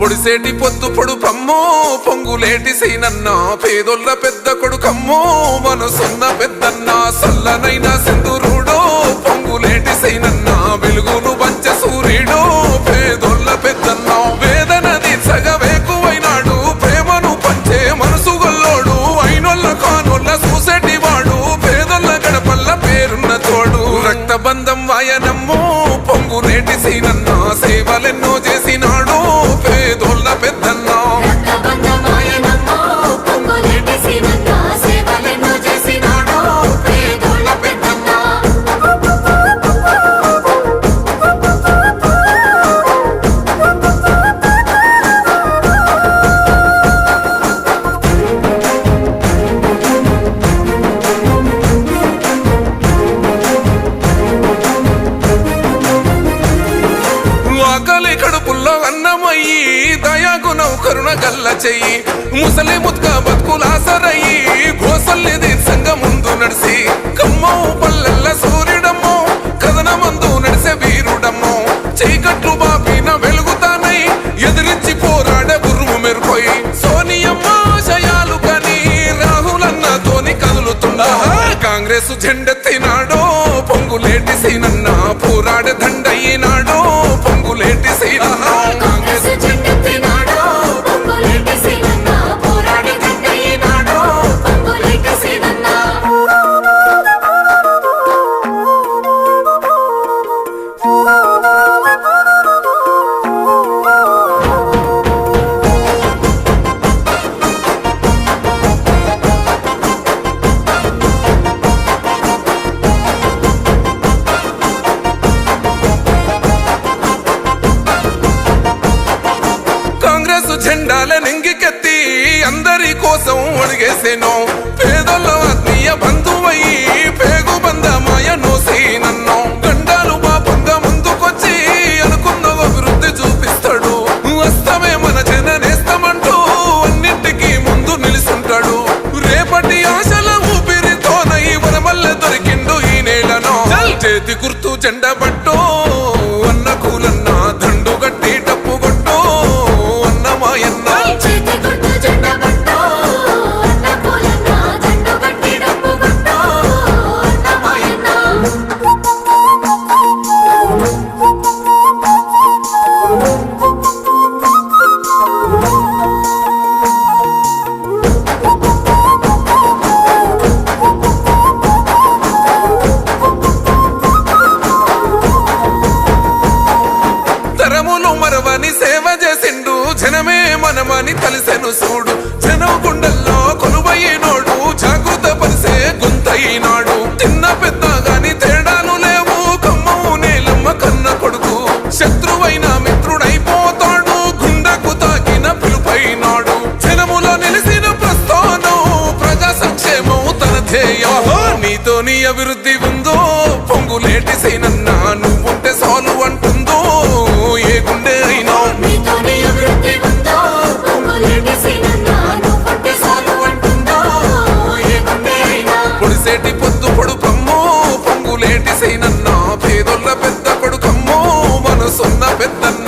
పొడిసేటి పొత్తు పొడు పమ్మో పొంగులేటి సీనన్న పేదొల్ల పెద్ద కొడుకమ్మో మనసున్న పెద్దన్న సల్లనైన సింధురుడో పొంగులేటి సీనన్న వెలుగును పంచ సూర్యుడో పేదొల్ల పెద్దన్న వేదన తీర్చగవేకువైనాడు ప్రేమను పంచే మనసు గొల్లోడు అయినొల్ల కానొల్ల చూసేటి వాడు పేదొల్ల గడపల్ల పేరున్న తోడు. రక్తబంధం వాయనమ్మో పొంగులేటి సీనన్న సేవలెన్నో చేసినాడు. ఆకలి కడుపుల్లో అన్నమయ్యి దయాగుణం కరుణ గల్ల చెయ్యి ముసలి ముత్క బతుకులాసరయ్యి గోసల్ని దీర్ఘంగ ముందు నడిసి కమ్మో పల్లెల్ల సూర్యుడమ్మో కథన మందు నడిసే వీరుడమ్మో చీకట్లు బాపిన వెలుగుతానై ఎదిరించి పోరాడే గురువు మెరుపోయి సోనియమ్మ శయాలు కని రాహులన్నతోని కదులుతుండా. కాంగ్రెస్ జెండెత్తినాడో పొంగులేటి సీనన్న కోసం అడిగేసేనో పేదోళ్ళ ఆత్మీయ బంధువయ్యి పేగు బంధమాయ నోసేనన్నో గండాలు పాపంగా ముందుకొచ్చి అనుకున్న అభివృద్ధి చూపిస్తాడు. వస్తమే మన జననేస్తామంటూ అన్నింటికి ముందు నిలుసుంటాడు. రేపటి ఆశల ఊపిరితోనై వనమల్ల దొరికిండు ఈ నేలను. చేతి గుర్తు జెండ మరవని సేవ చేసిండు. జనమే మనమని తలిసెను చూడు జనం గుండెల్లో కొలువయ్యినోడు జాగృత పరిసే గుంతయినాడు. తిన్న పెద్ద గాని తేడాలు లేవు. కమ్మవు నేలమ్మ కన్న కొడుకు. శత్రువైన మిత్రుడైపోతాడు. గుండెకు తాకిన పిలుపైనాడు. జనములో నిలిసిన ప్రస్థానం ప్రజా సంక్షేమం తన ధ్యేయం నీతో నీ అభివృద్ధి ఉందో? పొంగులేటి సైనన్నా సైనన్నా పేదొల్ల